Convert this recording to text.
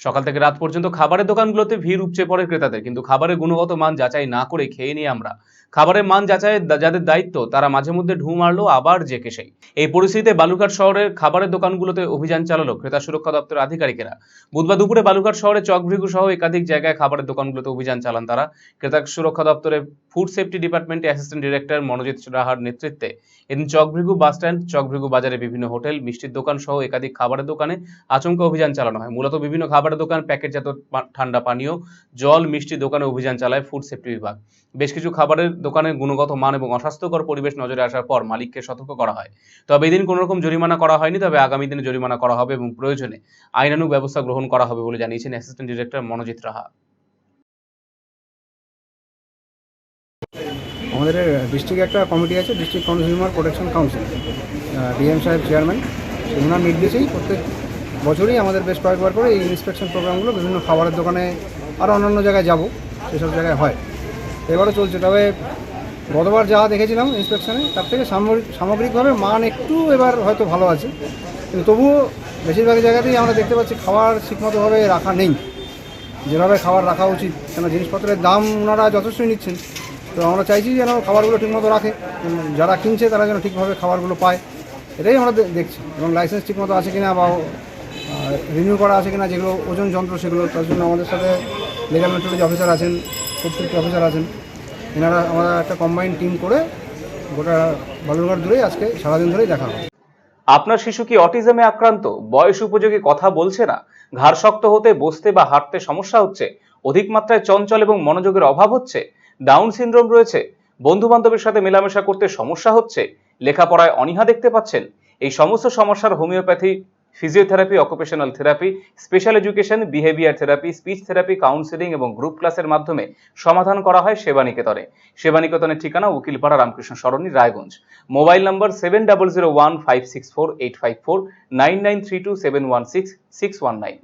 সকাল থেকে রাত পর্যন্ত খাবারের দোকানগুলোতে ভিড় উপচে পড়ে ক্রেতাদের, কিন্তু খাবারের গুণগত মান যাচাই না করে খেয়ে নিই আমরা। খাবারের মান যাচাইয়ের যাদের দায়িত্ব, তারা মাঝে মধ্যে ঢু মারলো, আবার জেকে সেই। এই পরিস্থিতিতে বালুঘাট শহরের খাবারের দোকানগুলোতে অভিযান চালালো ক্রেতা সুরক্ষা দপ্তরের আধিকারিকেরা। বুধবার দুপুরে বালুঘাট শহরে চকভৃগু সহ একাধিক জায়গায় খাবারের দোকানগুলোতে অভিযান চালান তারা। ক্রেতা সুরক্ষা দপ্তরের ফুড সেফটি ডিপার্টমেন্টে অ্যাসিস্ট্যান্ট ডিরেক্টর মনোজিৎ রাহার নেতৃত্বে এদিন চকভৃগু বাস স্ট্যান্ড, চকভৃগু বাজারে বিভিন্ন হোটেল, মিষ্টির দোকান সহ একাধিক খাবারের দোকানে আচমকা অভিযান চালানো হয়। মূলত বিভিন্ন খাবারের দোকান, প্যাকেটজাত ঠান্ডা পানীয়, জল মিষ্টি দোকানে অভিযান চালায় ফুড সেফটি বিভাগ। বেশ কিছু খাবারের দোকানের গুণগত মান এবং অস্বাস্থ্যকর পরিবেশ নজরে আসার পর মালিককে সতর্ক করা হয়। তবে এদিন কোনো রকম জরিমানা করা হয়নি, তবে আগামী দিনে জরিমানা করা হবে এবং প্রয়োজনে আইনানুগ ব্যবস্থা গ্রহণ করা হবে বলে জানিয়েছেন অ্যাসিস্ট্যান্ট ডিরেক্টর মনোজিৎ রাহা। আমাদের ডিস্ট্রিক্টে একটা কমিটি আছে, district consumer protection council. DM সাহেব চেয়ারম্যান। ওনার নির্দেশেই প্রত্যেক বছরই আমাদের বেশ কয়েকবার করে এই ইন্সপেকশন প্রোগ্রামগুলো বিভিন্ন খাবারের দোকানে আরও অন্যান্য জায়গায় যাব, সেসব জায়গায় হয়। এবারও চলছে, তবে গতবার যা দেখেছিলাম ইন্সপেকশনে তার থেকে সামগ্রিক, সামগ্রিকভাবে মান একটু এবার হয়তো ভালো আছে। কিন্তু তবুও বেশিরভাগ জায়গাতেই আমরা দেখতে পাচ্ছি খাবার ঠিকমতোভাবে রাখা নেই। যেভাবে খাবার রাখা উচিত, কেন জিনিসপত্রের দাম ওনারা যথেষ্টই নিচ্ছেন। তো আমরা চাইছি যেন খাবারগুলো ঠিকমতো রাখে। যারা কিনছে তারা যেন ঠিকভাবে খাবারগুলো পায়। এটাই আমরা দেখছি। এবং লাইসেন্স ঠিকমতো আছে কিনা বা রিনিউ করা আছে কিনা, যেগুলো ওজন যন্ত্র সেগুলো, তার জন্য আমাদের সাথে লিগাল মেট্রোলজি অফিসার আছেন সেফটি অফিসার আছেন। এনারা আমরা একটা কম্বাইন্ড টিম করে গোটা বালুরঘাট ধরেই আজকে সারাদিন ধরেই দেখা হয় আপনার শিশু কি অটিজমে আক্রান্ত? বয়স উপযোগী কথা বলছে না? ঘাড় শক্ত হতে, বসতে বা হাঁটতে সমস্যা হচ্ছে? অধিক মাত্রায় চঞ্চল এবং মনোযোগের অভাব হচ্ছে? ডাউন সিনড্রোম রয়েছে। বন্ধু বান্ধবের সাথে মেলামেশা করতে সমস্যা হচ্ছে। লেখাপড়ায় অনীহা দেখতে পাচ্ছেন। এই সমস্ত সমস্যার homeopathy physiotherapy occupational therapy special education behaviour therapy speech therapy counselling এবং গ্রুপ ক্লাসের মাধ্যমে সমাধান করা হয় সেবানিকেতনে। সেবানিকেতনের ঠিকানা Ukilpara Ramakrishna Sarani, Raiganj. Mobile number seven double zero one five six four eight five four nine nine three two seven one six six one nine